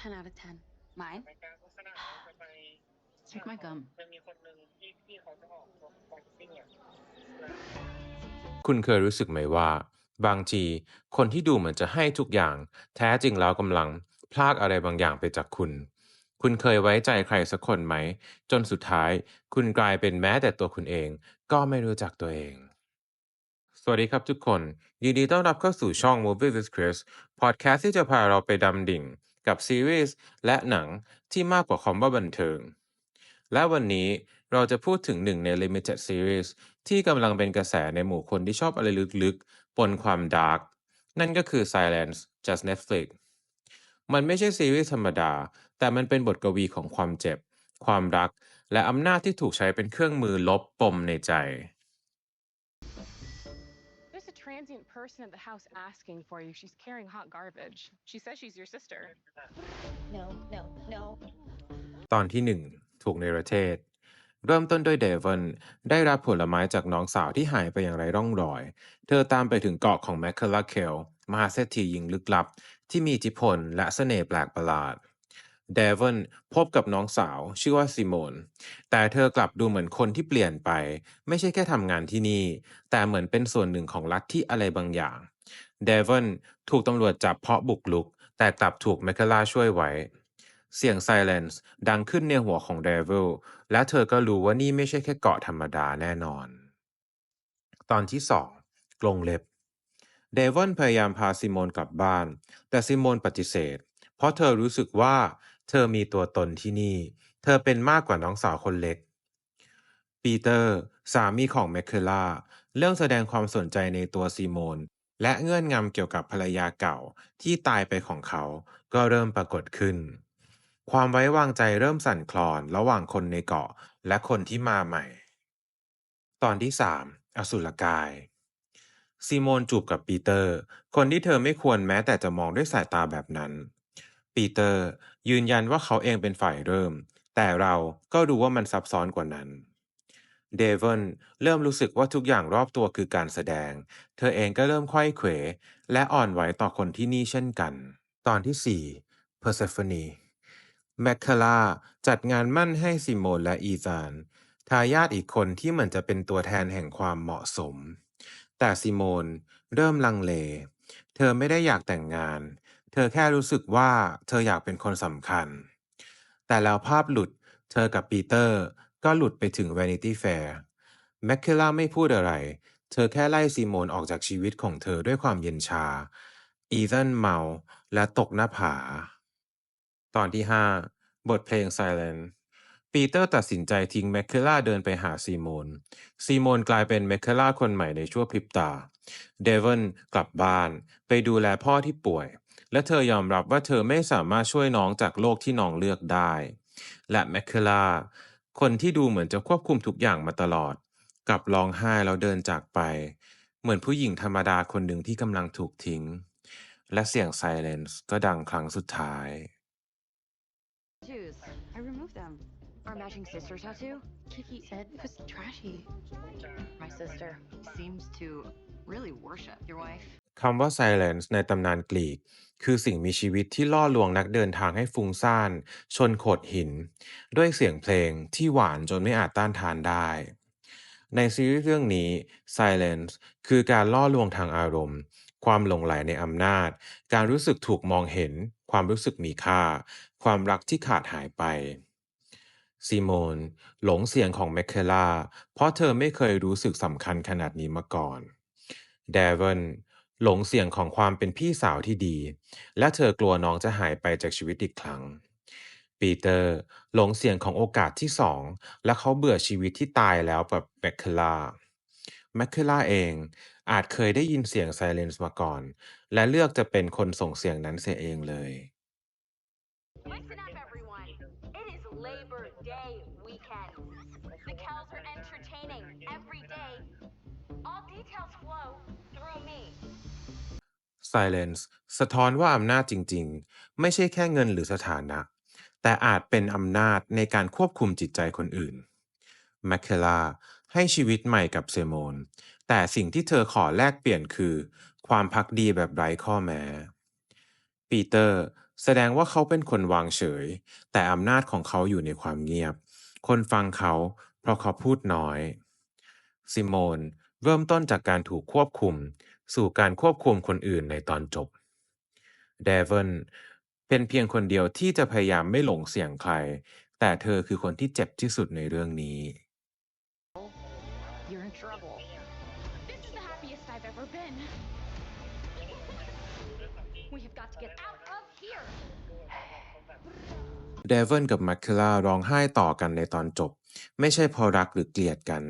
10 out of 10. Mine? รายการโฆษณาเราจะไป Take my gum. มันมีคนหนึ่งที่ที่เขาจะออกตัวบ็อกซิ่งอะ คุณเคยรู้สึกไหมว่า บางที คนที่ดูเหมือนจะให้ทุกอย่าง แท้จริงแล้วกำลังพลากอะไรบางอย่างไปจากคุณ คุณเคยไว้ใจใครสักคนไหม จนสุดท้าย คุณกลายเป็นแม้แต่ตัวคุณเอง ก็ไม่รู้จักตัวเอง สวัสดีครับทุกคน ยินดีต้อนรับเข้าสู่ช่อง Movie with Chris พอดแคสต์ที่จะพาเราไปดำดิ่ง กับซีรีส์และหนังที่มากกว่าคำว่าบันเทิง และวันนี้เราจะพูดถึงหนึ่งใน Limited Series ที่กำลังเป็นกระแสในหมู่คนที่ชอบอะไรลึกๆ ปนความดาร์ก นั่นก็คือ Silence just Netflix มันไม่ใช่ซีรีส์ธรรมดา แต่มันเป็นบทกวีของความเจ็บ ความรัก และอำนาจที่ถูกใช้เป็นเครื่องมือลบปมในใจ transient person at the house asking for you. She's carrying hot garbage. She says she's your sister. No, no, no. ตอนที่หนึ่งถูกในประเทศ เริ่มต้นด้วยเดวอนได้รับผลไม้จากน้องสาวที่หายไปอย่างไรร่องรอย เธอตามไปถึงเกาะของแมคเคลาเคลมหาเศรษฐีหญิงลึกลับ ที่มีอิทธิพลและเสน่ห์แปลกประหลาด เดวอนพบกับน้องสาวชื่อว่าซิโมน แต่เธอกลับดูเหมือนคนที่เปลี่ยนไป ไม่ใช่แค่ทำงานที่นี่ แต่เหมือนเป็นส่วนหนึ่งของลัทธิอะไรบางอย่าง เดวอนถูกตำรวจจับเพราะบุกลุก แต่กลับถูกแมคคลาช่วยไว้ เสียง Silence ดังขึ้นในหัวของเดวิลและเธอก็รู้ว่านี่ไม่ใช่แค่เกาะธรรมดาแน่นอน ตอนที่สองกรงเล็บ เดวอนพยายามพาซิโมนกลับบ้าน แต่ซิโมนปฏิเสธ เพราะเธอรู้สึกว่า เธอมีตัวตนที่นี่ เธอเป็นมากกว่าน้องสาวคนเล็ก ปีเตอร์ สามีของแมคเคล่า เริ่มแสดงความสนใจในตัวซิโมน และเงื่อนงำเกี่ยวกับภรรยาเก่าที่ตายไปของเขา ก็เริ่มปรากฏขึ้น ความไว้วางใจเริ่มสั่นคลอนระหว่างคนในเกาะและคนที่มาใหม่ ตอนที่3อสุรกาย ซีโมนจูบกับปีเตอร์ คนที่เธอไม่ควรแม้แต่จะมองด้วยสายตาแบบนั้น ปีเตอร์ ยืนยันว่าเขาเองเป็นฝ่ายเริ่ม แต่เราก็รู้ว่ามันซับซ้อนกว่านั้นเดวอนเริ่มรู้สึกว่าทุกอย่างรอบตัวคือการแสดง เธอเองก็เริ่มไขว้เขว และอ่อนไหวต่อคนที่นี่เช่นกัน ตอนที่ 4 Persephone แมคคาลาจัดงานมั่นให้ซิโมนและอีธาน ทายาทอีกคนที่เหมือนจะเป็นตัวแทนแห่งความเหมาะสม แต่ซิโมนเริ่มลังเล เธอไม่ได้อยากแต่งงาน เธอแค่รู้สึกว่าเธออยากเป็นคนสำคัญ แต่แล้วภาพหลุดเธอกับปีเตอร์ก็หลุดไปถึง Vanity Fair แมคเคล่าไม่พูดอะไร เธอแค่ไล่ซิโมนออกจากชีวิตของเธอด้วยความเย็นชา อีธานเมาและตกหน้าผา ตอนที่ 5 บทเพลง Silent ปีเตอร์ตัดสินใจทิ้งแมคเคล่าเดินไปหาซีโมน ซีโมนกลายเป็นแมคเคล่าคนใหม่ในชั่วพริบตา เดวอนกลับบ้านไปดูแลพ่อที่ป่วย และเธอยอมรับว่าเธอไม่สามารถช่วยน้องจากโลกที่น้องเลือกได้ และแมคเคลาคนที่ดูเหมือนจะควบคุมทุกอย่างมาตลอด กลับร้องไห้แล้วเดินจากไป เหมือนผู้หญิงธรรมดาคนหนึ่งที่กำลังถูกทิ้ง และเสียง Silence ก็ดังครั้งสุดท้าย Tattoos. I removed them. Our matching sister tattoo? Kiki said it was trashy. My sister seems to really worship your wife. คำว่า Silence ในตำนานกรีก คือสิ่งมีชีวิตที่ล่อลวงนักเดินทางให้ฟุ้งซ่าน ชนโขดหิน ด้วยเสียงเพลงที่หวานจนไม่อาจต้านทานได้ ในซีรีส์เรื่องนี้ Silence คือการล่อลวงทางอารมณ์ ความหลงไหลในอำนาจ การรู้สึกถูกมองเห็น ความรู้สึกมีค่า ความรักที่ขาดหายไป ซีโมนหลงเสียงของแมคเคลาเพราะเธอไม่เคยรู้สึกสำคัญขนาดนี้มาก่อน เดวอน หลงเสียงของความเป็นพี่สาวที่ดี และเธอกลัวน้องจะหายไปจากชีวิตอีกครั้ง ปีเตอร์หลงเสียงของโอกาสที่สองและเขาเบื่อชีวิตที่ตายแล้วแบบแมคเคลาแมคเคลาเองอาจเคยได้ยินเสียงไซเลนส์มาก่อน และเลือกจะเป็นคนส่งเสียงนั้นเสียเองเลย Listen up, everyone. It is Labor Day weekend. The cows are entertaining every day. Silence สะท้อนว่าอำนาจจริง ๆ ไม่ใช่แค่เงินหรือสถานะ แต่อาจเป็นอำนาจในการควบคุมจิตใจคนอื่นแมคเคลาให้ชีวิตใหม่กับเซโมน แต่สิ่งที่เธอขอแลกเปลี่ยนคือ ความพักดีแบบไร้ข้อแม้ ปีเตอร์แสดงว่าเขาเป็นคนวางเฉย แต่อำนาจของเขาอยู่ในความเงียบ คนฟังเขาเพราะเขาพูดน้อย ซิโมน เริ่มต้นจากการถูกควบคุม สู่การควบคุมคนอื่นในตอนจบเดวอนเป็นเพียงคนเดียวที่จะพยายามไม่หลงเสียงใคร แต่เธอคือคนที่เจ็บที่สุดในเรื่องนี้ You're in trouble. This is the happiest I've ever been. We have got to get out of here. เดวอนกับมัคคิล่าร้องไห้ต่อกันในตอนจบ ไม่ใช่เพราะรักหรือเกลียดกัน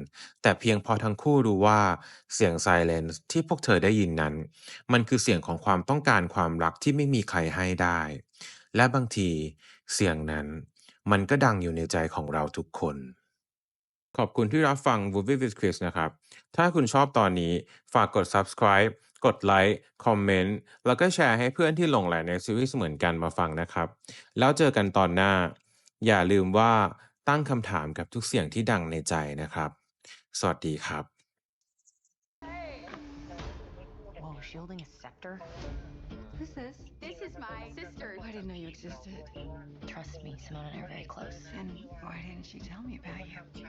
แต่เพียงพอทั้งคู่รู้ว่าเสียงไซเลนซ์ที่พวกเธอได้ยินนั้น มันคือเสียงของความต้องการความรักที่ไม่มีใครให้ได้ และบางทีเสียงนั้น มันก็ดังอยู่ในใจของเราทุกคน ขอบคุณที่รับฟัง Movie with Chris นะครับ ถ้าคุณชอบตอนนี้ฝากกด subscribe กดไลค์ คอมเมนต์ แล้วก็แชร์ให้เพื่อนที่หลงใหลในซีรีส์เหมือนกันมาฟังนะครับ แล้วเจอกันตอนหน้า อย่าลืมว่า ตั้งคำถามกับทุกเสียงที่ดังในใจนะครับ สวัสดีครับ Whoa, shielding a scepter? Who's this? This is my sister. Oh, I didn't know you existed. Trust me, Simone and I are very close. And why didn't she tell me about you?